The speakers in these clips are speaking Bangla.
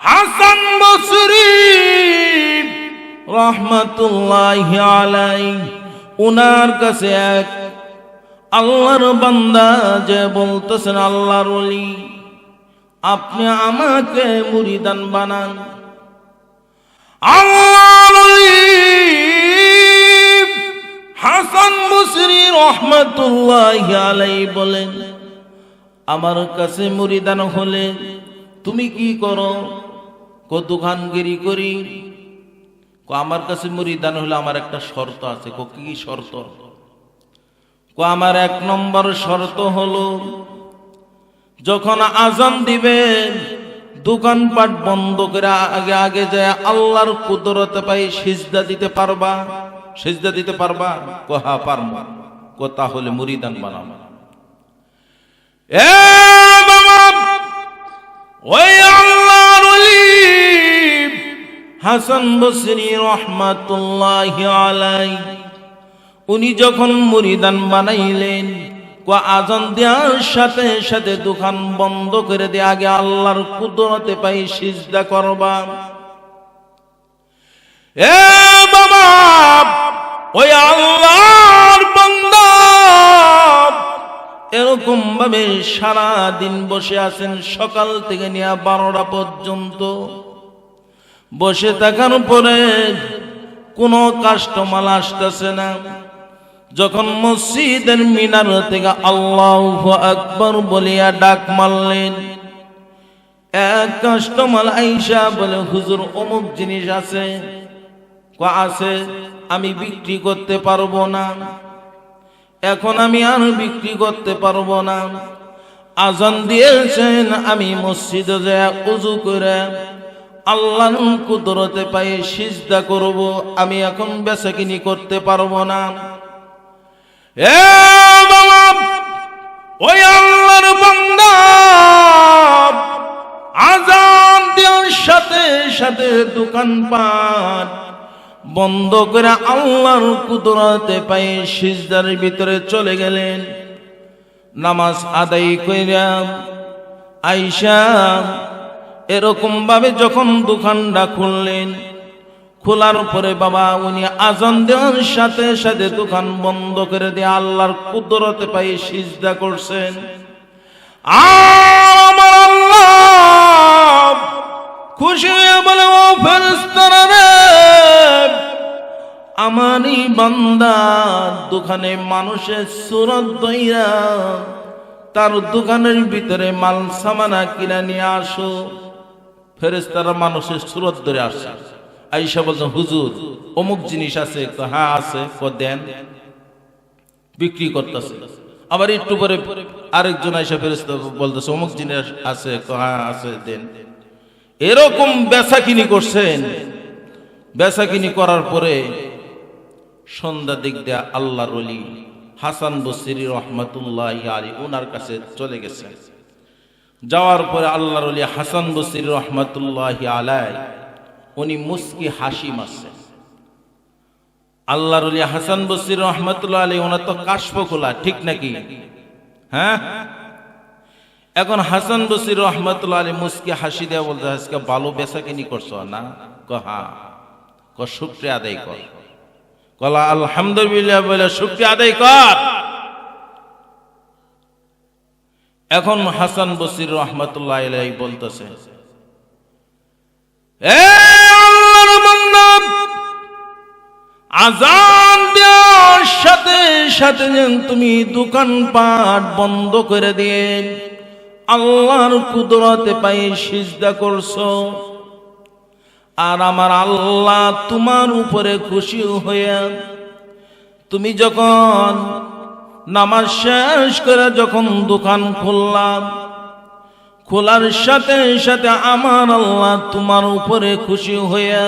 হাসান বসরি রহমতুল্লাহ আলাই উনার কাছে এক আল্লাহর বান্দা যে বলতেছেন, আল্লাহর ওলি, আপনি আমাকে মুরিদান বানান। হাসান বসরি রহমতুল্লাহ আলাই বলেন আমার কাছে মরিদান হলে তুমি কি করো? কো দোকানগিরি করি। কো, আমার কাছে মরিদান হলে আমার একটা শর্ত আছে। কো, কি শর্ত? কো, আমার এক নম্বর শর্ত হলো, যখন আজান দিবেন দোকানপাট বন্ধ করে আগে আগে যায় আল্লাহর কুদরতে পাই সিজদা দিতে পারবা? সিজদা দিতে পারবা? কো হা পারব। কো, তাহলে মুরিদান বানাবো। উনি যখন মুরিদান বানাইলেন আজান দেওয়ার সাথে সাথে দোকান বন্ধ করে দিয়ে আগে আল্লাহর কুদরতে পাই সিজদা করবা। বাবা, ওই আল্লাহর এরকম ভাবে সারা দিন বসে আছেন সকাল থেকে নিয়ে বারোটা পর্যন্ত। বসে থাকার পরে কোনো কাস্টমার আসতেছে না। যখন মসজিদের মিনার থেকে আল্লাহ আকবর বলিয়া ডাক মারলেন, এক কাস্টমার আইসা বলে, হুজুর, অমুক জিনিস আছে। আছে, আমি বিক্রি করতে পারব না। এখন আমি আর বিক্রি করতে পারব না। আজান দিয়েছেন, আমি মসজিদে যায় উজু করে আল্লাহ কুদরতে পায়ে সিজদা করব, আমি এখন বেচা কিনি করতে পারব না। ওই আল্লাহর আজান সাথে সাথে দোকানপাট বন্ধ করে আল্লাহর কুদরতে পায়ে সিজদার ভিতরে চলে গেলেন। নামাজ আদায় কইরা আইসা, এরকম ভাবে যখন দোকানটা খুললেন, খোলার পরে বাবা উনি আজান দেওয়ার সাথে সাথে দোকান বন্ধ করে দিয়ে আল্লাহর কুদরতে পায়ে সিজদা করছেন। আল্লাহ খুশি হয়ে বলে ও ফেরেস্তারা রে আমারই বান্দা, দোকানে মানুষের সুরত দইরা তার দোকানের ভিতরে মাল, সামানা কিনা নিয়ে আসো। ফেরেস্তারা মানুষের সুরত ধরে আসে। আইসা বলছেন হুজুর, অমুক জিনিস আছে? হ্যাঁ আছে। দেন। বিক্রি করতেছে। আবার একটু পরে আরেকজন আইসা ফেরেস্তা বলতেছে, অমুক জিনিস আছে? হ্যাঁ আছে, দেন। এরকম বেচা কিনি করছেন। বেচা কিনি করার পরে সন্ধ্যা দিক দিয়ে আল্লাহর অলি হাসান বসিরি রহমতুল্লাহ আলী ওনার কাছে চলে গেছে। যাওয়ার পরে আল্লাহর অলি হাসান বসির রহমতুল্লাহ আলাই উনি মুস্কি হাসি মাসে আল্লাহর অলি হাসান বসির রহমতুল্লাহ আলী ওনার তো কাশপ খোলা ঠিক নাকি? হ্যাঁ? এখন হাসান বসির রহমতুল্লাহ আলী মুস্কি হাসি দেওয়া বলতে আজকে ভালো বেচা কিনি করছ না? ক হ্যাঁ ক, শুক্রিয়া আদায় কর। কলা, আলহামদুলিল্লাহ বলে, শুক্রিয়া আদায় কর। এখন হাসান বসির রহমতুল্লাহ আলাই বলতেছে আজান দেওয়ার সাথে সাথে তুমি দোকানপাট বন্ধ করে দিয়ে আল্লাহর কুদরতে পাই সিজদা করছ। আর আমার আল্লাহ তোমার উপরে খুশি হয়ে তুমি যখন নামাজ শেষ করে যখন দোকান খুললাম, খোলার সাথে সাথে আমার আল্লাহ তোমার উপরে খুশি হয়ে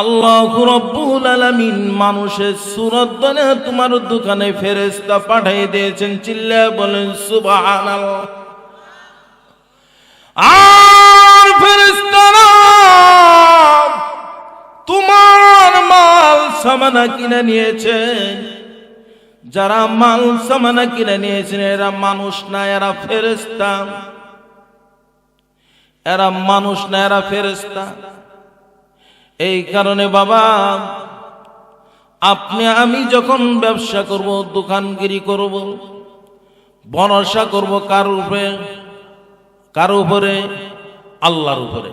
আল্লাহ রব্বুল আলামিন মানুষের সুরত তোমার দোকানে ফেরেস্তা পাঠিয়ে দিয়েছেন। চিল্লা বলেন, সুবহানাল্লাহ। আর ফেরেস্তারা তোমার মাল সামানা কিনে নিয়েছেন যারা মাল সামানা কিনে নিয়েছেন, এরা মানুষ না, এরা ফেরেস্তা এরা মানুষ না, এরা ফেরেস্তা এই কারণে বাবা, আপনি, আমি যখন ব্যবসা করব, দোকানগিরি করব, ভরসা করব কার উপরে কার উপরে? আল্লাহর উপরে।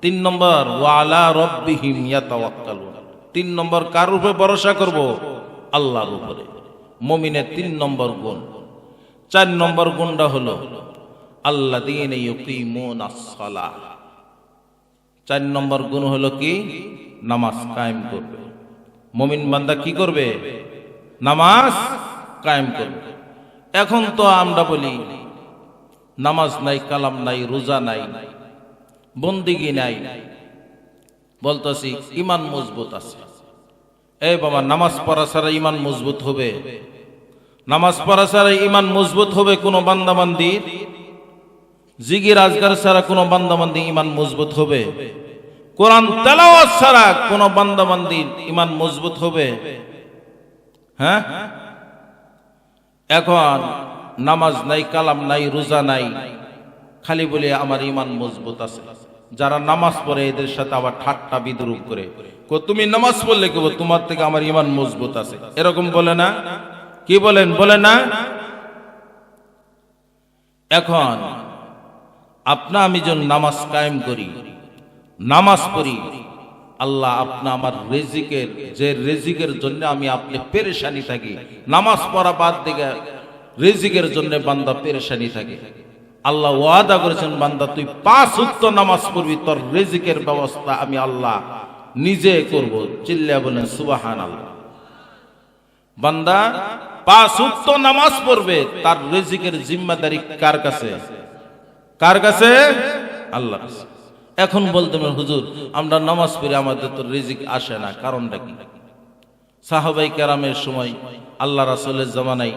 তিন নম্বর, ওয়ালা রব্বিহিম ইয়াতাওয়াক্কালুন। তিন নম্বর, কার উপরে ভরসা করব? আল্লাহর উপরে। মমিনের তিন নম্বর গুণ। চার নম্বর গুণটা হলো আল্লাহ দিন চার নম্বর গুণ হলো কি? নামাজ কায়েম করবে। মমিন বান্দা কি করবে? নামাজ কায়েম করবে। এখন তো আমরা বলি নামাজ নাই, কালাম নাই, রোজা নাই, বন্দিগি নাই। বলতেছি, ইমান মজবুত আছে। এই বাবা, নামাজ পড়া ছাড়া ইমান মজবুত হবে? নামাজ পড়া ছাড়া ইমান মজবুত হবে কোনো বান্দাবান্দির জিগির আজগার ছাড়া কোনো বান্দাবান্দি ইমান মজবুত হবে? কোরআন তেলাওয়াত ছাড়া কোনো বান্দাবান্দির ইমান মজবুত হবে? হ্যাঁ? এখন নামাজ নাই, কালাম নাই, রোজা নাই। খালি বলে আমার ইমান মজবুত আছে। যারা নামাজ পড়ে, এদের সাথে আবার ঠাট্টা বিদ্রুপ করে। তুমি নামাজ পড়লে কেবল তোমার থেকে আমার ইমান মজবুত আছে। এরকম বলে না? কি বলেন? বলে না? এখন, আপনা আমি যখন নামাজ কায়েম করি, নামাজ পড়ি, আল্লাহ আপনা আমার রেজিকের, যে রেজিকের জন্য আমি আপনি পেরেশানি থাকি। নামাজ পড়া বাদ দিকে রেজিকের জন্য বান্দা পেরেশানি থাকে। আল্লাহ ওয়াদা করেছেন, বান্দা, তুই পাঁচ উক্ত নামাজ পড়বি, তোর রেজিকের ব্যবস্থা আমি আল্লাহ নিজে করব। চিল্লা বলেন সুবাহান আল্লাহ বান্দা, পাঁচ উক্ত নামাজ পড়বে, তার রেজিকের জিম্মাদারি কার কাছে? কার কাছে? আল্লাহ এখন বলতে হুজুর, আমরা নামাজ পড়ি আমাদের তো রিজিক আসে না, কারণটা কি? সাহাবাই কেরামের সময় আল্লাহ রাসুলের জামানাই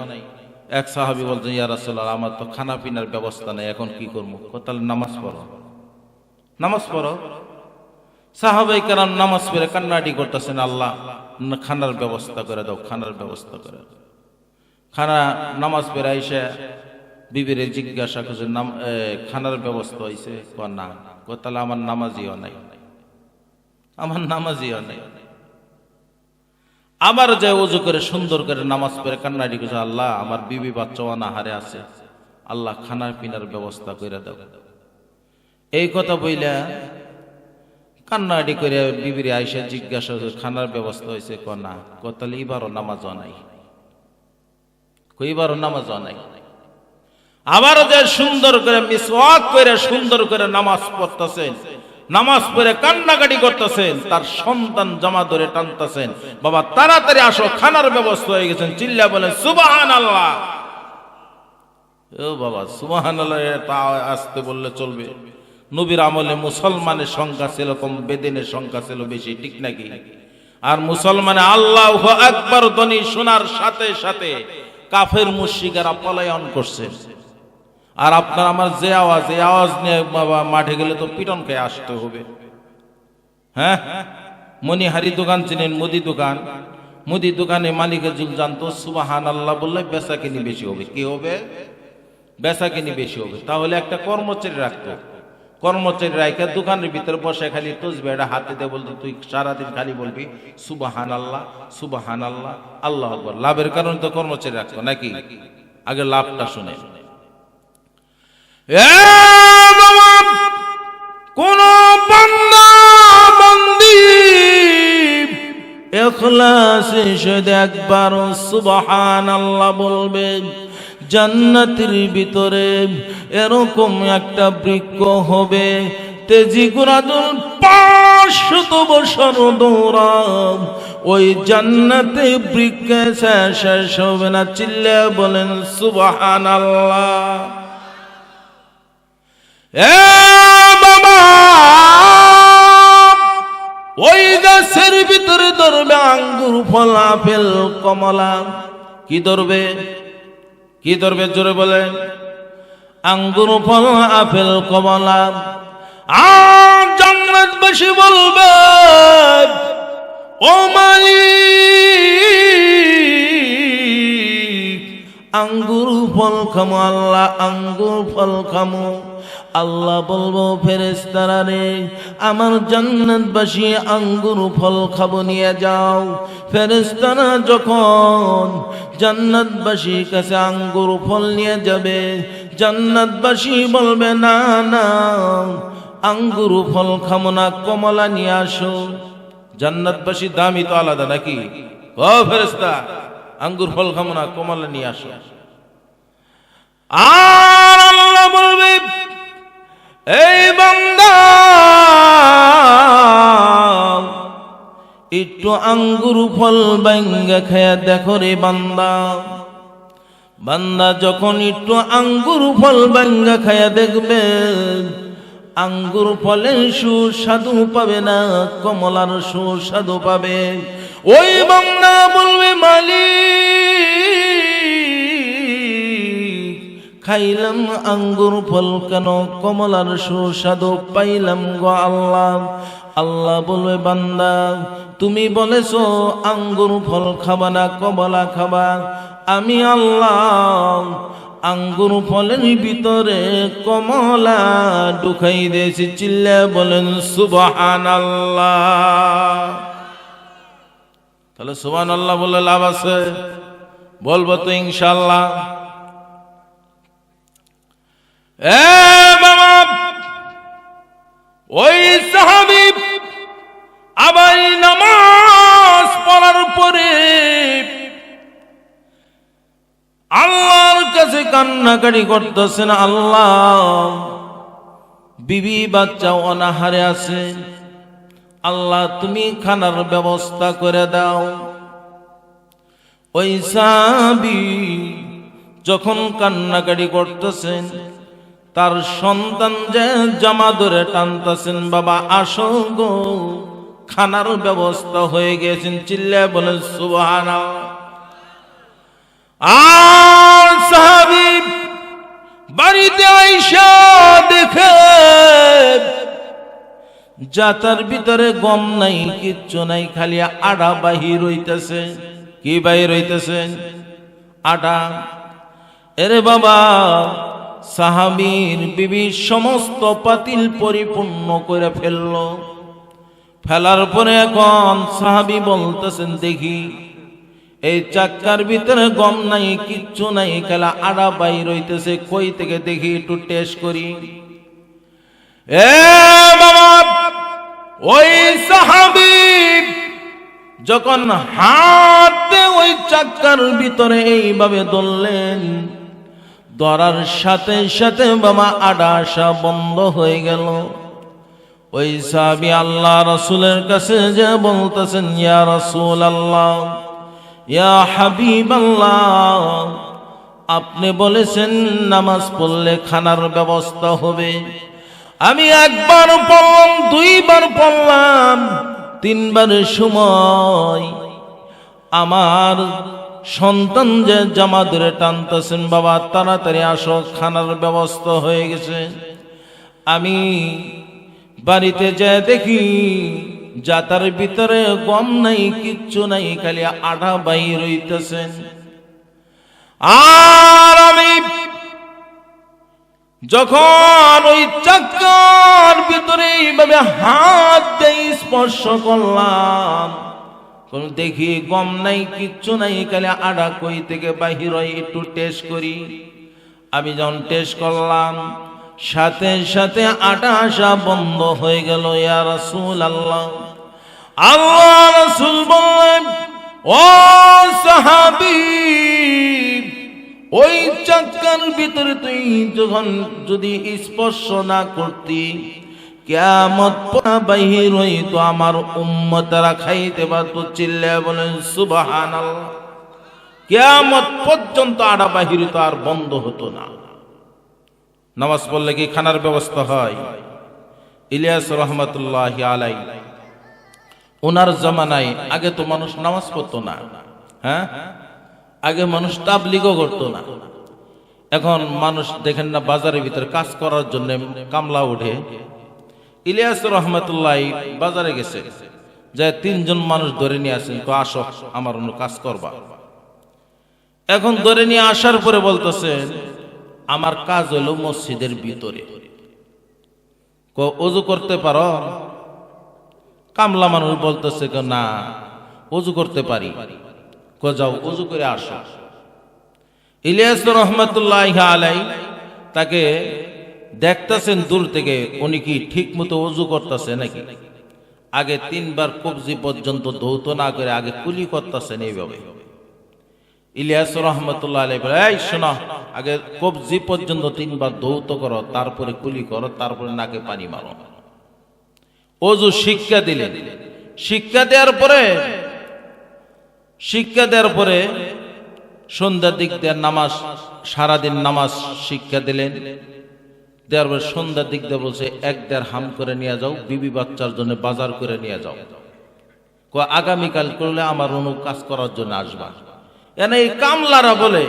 এক সাহাবি বলছেন ইয়া রাসুল আমার তো খানা পিনার ব্যবস্থা নেই, এখন কি করব? তাহলে নামাজ পড়ো। নামাজ পড়ো? সাহাবাই কেরাম নামাজ পড়ে কান্নাটি করতেছেন, আল্লাহ খানার ব্যবস্থা করে দাও, খানার ব্যবস্থা করে দাও। খানা, নামাজ পড়ে আইসা বিবিরে জিজ্ঞাসা করছে, নাম খানার ব্যবস্থা হয়েছে না। তাহলে আমার নামাজিও নাই। আমার নামাজিও নাই। আবার যে উজু করে সুন্দর করে নামাজ পড়ে কান্নাটি করছে আল্লাহ, আমার বিবি বাচ্চা অনাহারে আছে। আল্লাহ খানার পিনার ব্যবস্থা করে দাও। এই কথা বইলা কান্নাটি করে বিবির আইসা জিজ্ঞাসা খানার ব্যবস্থা হয়েছে ক না? ক, তাহলে এবারও নামাজও নাই। কইবারও নামাজও নাই। আবার যে সুন্দর করে মিসওয়াক করে সুন্দর করে নামাজ পড়তেছেন নামাজ পড়ে কান্নাকাটি করতেছেন, তার সন্তান জামা ধরে টানতেছেন। বাবা, তাড়াতাড়ি আসো, খানার ব্যবস্থা হয়ে গেছেন চিল্লা বলে সুবাহান আল্লাহ ও বাবা সুবাহান আল্লাহ তা আসতে বললে চলবে। নবীর আমলে মুসলমানের সংখ্যা ছিল কম বেদিনের সংখ্যা ছিল বেশি, ঠিক নাকি? আর মুসলমানে আল্লাহ একবার ধ্বনি শোনার সাথে সাথে কাফের মুশিকেরা পলায়ন করছে। আর আপনার আমার যে আওয়াজ, এই আওয়াজ নিয়ে বাবা মাঠে গেলে তো পিটন খেয়ে আসতে হবে। হ্যাঁ? মনিহারি দোকান চিনেন, মুদি দোকান। মুদি দোকানে মালিকের যুগ জানতো সুবাহান আল্লাহ বললে বেচা কিনি বেশি হবে। কি হবে? বেচা কিনি বেশি হবে। তাহলে একটা কর্মচারী রাখতো। কর্মচারী রাখে দোকানের ভিতরে বসে খালি তসবে এটা হাতে দিয়ে বলতো, তুই সারাদিন খালি বলবি সুবাহান আল্লাহ সুবাহান আল্লাহ আল্লাহ লাভের কারণে তো কর্মচারী রাখতো, নাকি? আগে লাভটা শুনে। কোন একবার সুবহান আল্লাহ বলবে, জান্নাতের ভিতরে এরকম একটা বৃক্ষ হবে। তেজি গুণাদুল পাঁচশত বছর দৌড়াম ওই জান্নাতে বৃক্ষে শেষ হবে না, চিল্লে বলেন সুবাহান আল্লাহ ওই গাছের ভিতরে ধরবে আঙ্গুর, ফল আপেল কমলা। কি ধরবে? কি ধরবে জোরে বলে আঙ্গুর, ফল আপেল কমলা। আর জান্নাত বেশি বলবে, ও মালিক, আঙ্গুর, ফল, খামো, আল্লাহ, আঙ্গুর, ফল, খামো। আল্লাহ বলব ফেরেস্তারা রে, আমার জান্নাতবাসী আঙ্গুর ফল খাব, নিয়ে যাও। ফেরেস্তারা যখন জান্নাতবাসীর কাছে আঙ্গুর ফল নিয়ে যাবে, জান্নাতবাসী বলবে, না না, আঙ্গুর ফল খামো না, কমলা নিয়ে আসো। জান্নাতবাসী দামই তো আলাদা নাকি? ও ফেরেস্তা আঙ্গুর ফল খামো না, কমলা নিয়ে আসো। আর আল্লাহ বলবে এই বান্দা, একটু আঙ্গুর ফল বাইঙ্গা খায়া দেখো রে বান্দা। বান্দা যখন একটু আঙ্গুর ফল বাইঙ্গা খায়া দেখবে, আঙ্গুর ফলের সুস্বাদু পাবে না, কমলার সুস্বাদু পাবে। ওই বান্দা বলবে, মালিক খাইলাম আঙ্গুর ফল কেন? কমলার সুস্বাদু পাইলাম গো আল্লাহ। আল্লাহ বলবে, বান্দা, তুমি বলেছ আঙ্গুর ফল খাবা না, কমলা খাবা? আমি আল্লাহ আঙ্গুর ফলের ভিতরে কমলা ঢুকাই দিয়েছি। চিল্লে বলেন সুবহান আল্লাহ তাহলে সুবহান আল্লাহ বলে লাভ আছে? বলব তো ইনশাল্লাহ বাবা, ওই সাহাবি আবার নামাজ পড়ার পরে আল্লাহর কাছে কান্নাকাটি করতেছেন, আল্লাহ, বিবি, বাচ্চা অনাহারে আছে, আল্লাহ, তুমি খানার ব্যবস্থা করে দাও। ওই সাবি যখন কান্নাকাটি করতেছেন তার সন্তান যে জামা ধরে টানতেছেন, বাবা, আসো গো। খানার ব্যবস্থা হয়ে গেছেন, চিল্লে বলেন সুবহানা আর বাড়িতে দেখে যাতার ভিতরে গম নাই, কিচ্ছু নাই, খালি আডা বাহির হইতেছে। কি বাহির হইতেছে? আডা। এরে বাবা সাহাবীর বিবি সমস্ত পাতিল পরিপূর্ণ করে ফেলল। ফেলার পরে এখন সাহাবি বলতেছেন, দেখি, এই চাক্কার ভিতরে গম নাই, কিচ্ছু নাই, খেলা আড়া বাইর হইতেছে কই থেকে দেখি একটু টেস্ট করি? এ বাবা, ওই সাহাবি যখন হাতে ওই চাক্কার ভিতরে এইভাবে ধরলেন ধরার সাথে সাথে বাবা আডা আসা বন্ধ হয়ে গেল। ওই সাহাবি আল্লাহ রসুলের কাছে যে বলতেছেন, ইয়া রসুল আল্লাহ ইয়া হাবিব আল্লাহ আপনি বলেছেন নামাজ পড়লে খানার ব্যবস্থা হবে। আমি একবার পড়লাম, দুইবার পড়লাম, তিনবার সময় আমার সন্তান যে জামা ধরে টানতেছেন, বাবা, তাড়াতাড়ি আসো, খানার ব্যবস্থা হয়ে গেছে। আমি বাড়িতে যে দেখি, যাতার ভিতরে গম নাই, কিচ্ছু নাই, খালি আধা বাইর হইতেছেন আর আমি যখন ওই চাক্কার ভিতরে এইভাবে হাত দিয়ে স্পর্শ করলাম কোন দেখি গম নাই, কিচ্ছু নাই কালে আডা কই থেকে বাহির হয় একটু টেস্ট করি। আমি যখন টেস্ট করলাম, সাথে সাথে আটা আসা বন্ধ হয়ে গেল, ইয়া রাসূল আল্লাহ আল্লাহ রাসূল বললেন, ও সাহাবী, ওই চাক্কার ভিতরে তুই যখন যদি স্পর্শ না করতি কেমত বাহির হইতো আমার উম্মতারা খাইতে পারতো চিল্লা বলেন সুবাহান কেমত পর্যন্ত আড়া বাহির হইতো আর বন্ধ হতো না। নামাজ পড়লে কি খানার ব্যবস্থা হয়? ইলিয়াস রহমতুল্লাহ আলাই ওনার জমানায় আগে তো মানুষ নামাজ পড়তো না হ্যাঁ? আগে মানুষ তাবলিগও করতো না। এখন মানুষ দেখেন না, বাজারের ভিতরে কাজ করার জন্য কামলা উঠে ইলিয়াস রহমতুল্লাহ বাজারে গেছে। যে তিনজন মানুষ ধরে নিয়ে আসেন তো আসো, আমার অন্য কাজ করবা। এখন ধরে নিয়ে আসার পরে বলতেছেন, আমার কাজ হলো মসজিদের ভিতরে। অজু করতে পারো? কামলা মানুষ বলতেছে না অজু করতে পারি। যাও অজু করে আসো। ইলিয়াস রহমতুল্লাহ আলাই তাকে দেখতেছেন দূর থেকে উনি কি ঠিক মতো অজু করতেছে নাকি? আগে তিনবার কবজি পর্যন্ত ধৌত না করে আগে কুলি করতেছেন এইভাবে। ইলিয়াস রহমতুল্লাহ আলাই বলে, এই শোনো, আগে কবজি পর্যন্ত তিনবার ধৌত করো, তারপরে কুলি করো, তারপরে নাকে পানি মারো। অজু শিক্ষা দিলেন। শিক্ষা দেওয়ার পরে, শিক্ষা দেওয়ার পরে সন্ধ্যার দিক দিয়ে নামাজ, সারাদিন নামাজ শিক্ষা দিলেন। দেওয়ার সন্ধ্যার দিক দিয়ে বলছে এক দেড় হাম করে নিয়ে যাও বিবি বাচ্চার জন্য বাজার করে নিয়ে যাও। আগামীকাল করলে আমার অনু কাজ করার জন্য আসবা। এনে এই কামলারা বলে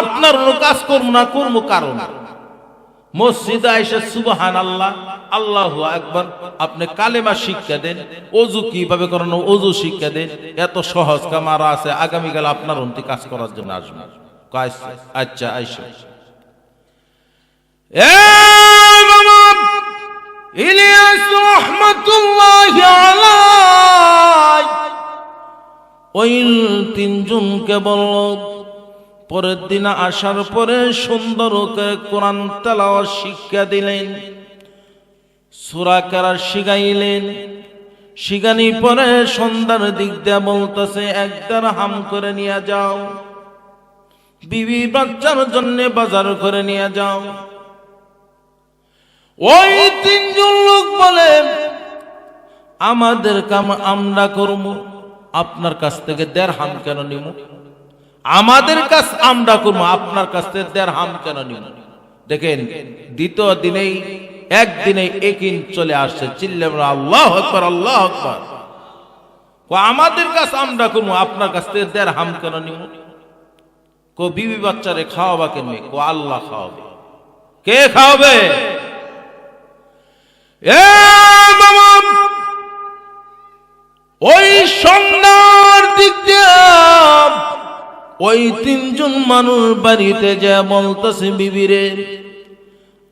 আপনার অনু কাজ করব না করব কারণ? মসজিদে আইসে সুবহান আল্লাহ আল্লাহ একবার আপনি কালেমা শিক্ষা দেন অজু কীভাবে করানো অজু শিক্ষা দেন এত সহজ কামারা আছে আগামীকাল আপনার অন্তি কাজ করার জন্য আসবে। কয়, আচ্ছা আইসা। ওই তিনজনকে বলল, পরের দিন আসার পরে সুন্দর করে কোরআন তেলাওয়াত শিক্ষা দিলেন, সুরা কেরা শিখাইলেন। শিখানি পরে সন্ধ্যার দিক দিয়ে বলতেছে একদার হাম করে নিয়ে যাও। বিবি বাচ্চার জন্য বাজার করে নিয়ে যাও। ওই তিনজন লোক বলে, আমাদের কাম আমরা করব। আপনার কাছ থেকে দেড় হাম কেন নিব? আমাদের কাছ আমরা করব, আপনার কাছ থেকে দেড় হাম কেন নিব? দেখেন, দ্বিতীয় দিনেই একদিনে একিন চলে আসছে। চিল্লে আল্লাহ আকবার আল্লাহ আকবার। আমাদের কাছ আমরা করব, আপনার কাছ থেকে দেড় হাম কেন নিব? কো, বিবি বাচ্চারে খাওয়াবা কেন কো, আল্লাহ খাওয়াবে। কে খাওয়াবে? ওই সন্ধ্যার দিক ওই তিনজন মানুষ বাড়িতে যে বলতেছে বিবিরে,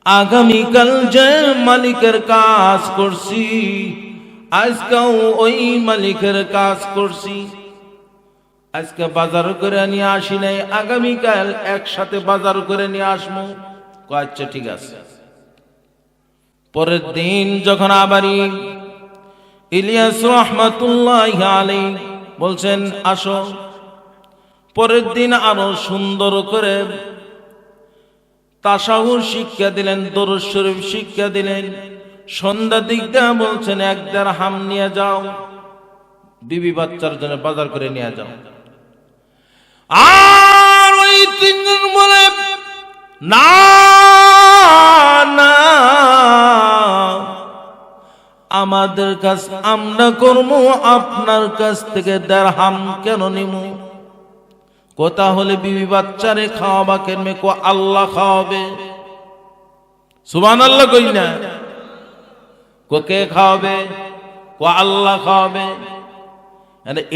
আগামীকাল যে মালিকের কাজ করছি আজকেও ওই মালিকের কাজ করছি। আজকে বাজার করে নিয়ে আসি নাই, আগামীকাল একসাথে বাজার করে নিয়ে আসব। আচ্ছা ঠিক আছে। পরের দিন যখন আবারই ইলিয়াস রহমাতুল্লাহ আলী বলছেন, আসো। পরের দিন আরও সুন্দর করে তাসাহুর শিক্ষা দিলেন, দরুদ শরীফ শিক্ষা দিলেন। সন্ধ্যা দিক দিয়ে বলছেন, এক দেড় হাম নিয়ে যাও, বিবি বাচ্চার জন্য বাজার করে নিয়ে যাও। আর ওই তিনজন বলে, না না। আমাদের কাছ, আমরা করব আপনার কাছ থেকে দেড় হাম কেন নিমু? কোথা হলে বিবি বাচ্চারে খাওয়াবা কেনমে কো আল্লাহ খাওয়াবে। সুবান আল্লাহ কই না? কো কে খাওয়াবে? কো আল্লাহ খাওয়াবে?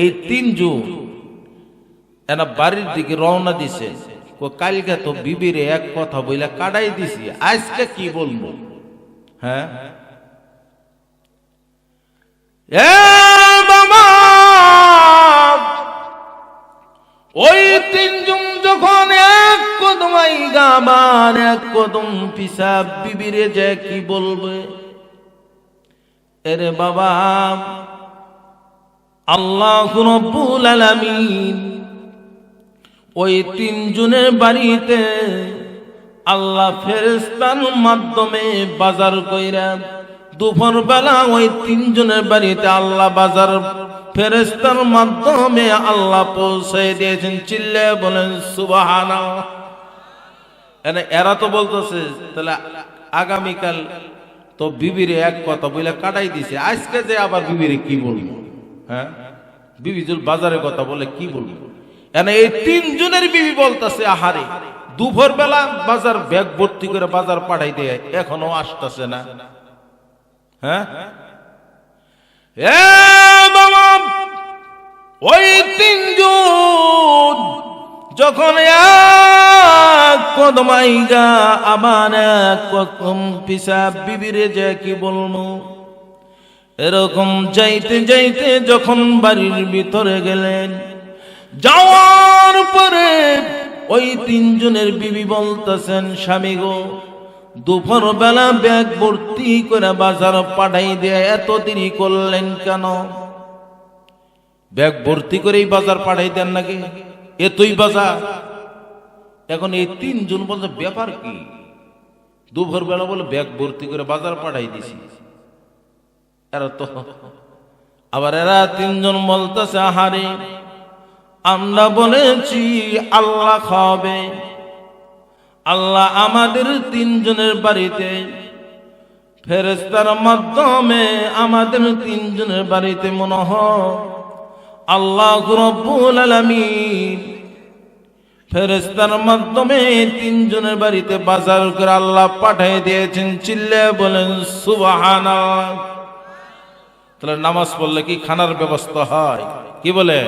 এই তিন যুগ এনা বাড়ির দিকে রওনা দিছে। কালকে তো বিবিরে এক কথা বইলা কাটাই দিছি, আজকে কি বলব? হ্যাঁ? ওই তিনজন যখন এক কদম গাবার, এক কদম পিসাব, বিবিরে যে কি বলবে? এরে বাবা, আল্লাহ রব্বুল আলামিন ওই তিনজনের বাড়িতে আল্লাহ ফেরেস্তার মাধ্যমে বাজার কইরা দুপুর বেলা ওই তিনজনের বাড়িতে আল্লাহ বাজার ফেরেস্তার মাধ্যমে আল্লাহ পৌঁছে দিয়েছেন। চিল্লে বলেন সুবাহানা এরা তো বলতেছে, তাহলে আগামীকাল তো বিবিরে এক কথা বলে কাটাই দিছে। আজকে যে আবার বিবিরে কি বলব? হ্যাঁ? বিবিজুল বাজারের কথা বলে কি বলব? এই তিনজনের বিবি বলতেছে, আহারে দুপুর বেলা বাজার ব্যাগ ভর্তি করে বাজার পাঠাই দেয় এখনও আসতেছে না। হ্যাঁ? ওই তিনজন যখন এক কদম আইগা আবার এক কদম পিসাব বিবিরে যে কি বলব? এরকম যাইতে যাইতে যখন বাড়ির ভিতরে গেলেন যাওয়ার পরে ওই তিনজনের বিবি বলতেছেন, স্বামী গো দুপুর বেলা ব্যাগ ভর্তি করে বাজার পাঠাই দিয়ে এত দেরি করলেন কেন? ব্যাগ ভর্তি করেই বাজার পাঠাই দেন নাকি? এতই বাজার? এখন এই তিনজন বলছে, ব্যাপার কি? দুপুর বেলা বলে ব্যাগ ভর্তি করে বাজার পাঠাই দিছি। এরা তো আবার এরা তিনজন বলতেছে, আহারে আমরা বলেছি, আল্লাহ খাওয়াবে আল্লাহ আমাদের তিনজনের বাড়িতে। ফেরেস্তার মাধ্যমে আমাদের তিনজনের বাড়িতে মনে হয় আল্লাহ রব্বুল আলামিন ফেরেস্তার মাধ্যমে তিনজনের বাড়িতে বাজার করে আল্লাহ পাঠিয়ে দিয়েছেন। চিল্লে বলেন, সুবহানাল্লাহ। তাহলে নামাজ পড়লে কি খানার ব্যবস্থা হয়? কি বলে